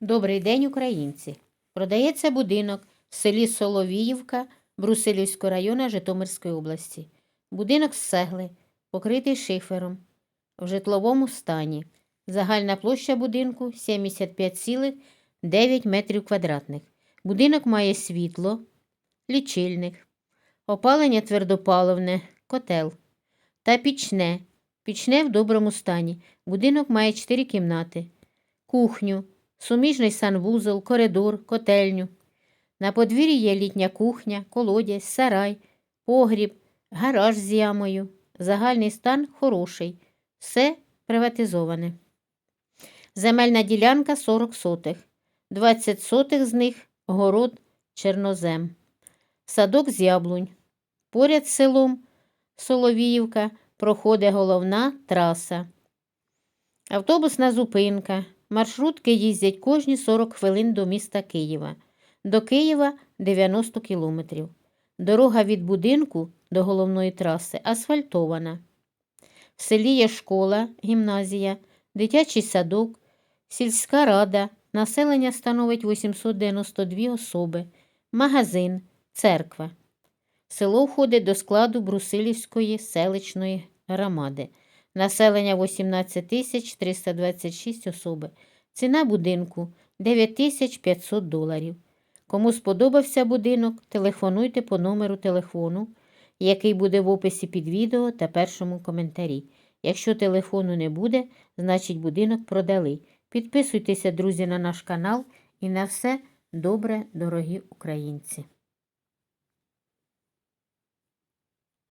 Добрий день, українці! Продається будинок в селі Соловіївка Брусилівського району Житомирської області. Будинок з цегли, покритий шифером, в житловому стані. Загальна площа будинку 75,9 метрів квадратних. Будинок має світло, лічильник, опалення твердопаливне, котел та пічне. Пічне в доброму стані. Будинок має 4 кімнати, кухню, суміжний санвузол, коридор, котельню. На подвір'ї є літня кухня, колодязь, сарай, погріб, гараж з ямою. Загальний стан хороший. Все приватизоване. Земельна ділянка 40 сотих. 20 сотих з них город чорнозем. Садок з яблунь. Поряд з селом Соловіївка проходить головна траса. Автобусна зупинка. Маршрутки їздять кожні 40 хвилин до міста Києва. До Києва 90 кілометрів. Дорога від будинку до головної траси асфальтована. В селі є школа, гімназія, дитячий садок, сільська рада. Населення становить 892 особи, магазин, церква. Село входить до складу Брусилівської селищної громади. Населення 18 тисяч 326 особи. Ціна будинку 9500 доларів. Кому сподобався будинок, телефонуйте по номеру телефону, який буде в описі під відео та першому коментарі. Якщо телефону не буде, значить будинок продали. Підписуйтеся, друзі, на наш канал і на все добре, дорогі українці!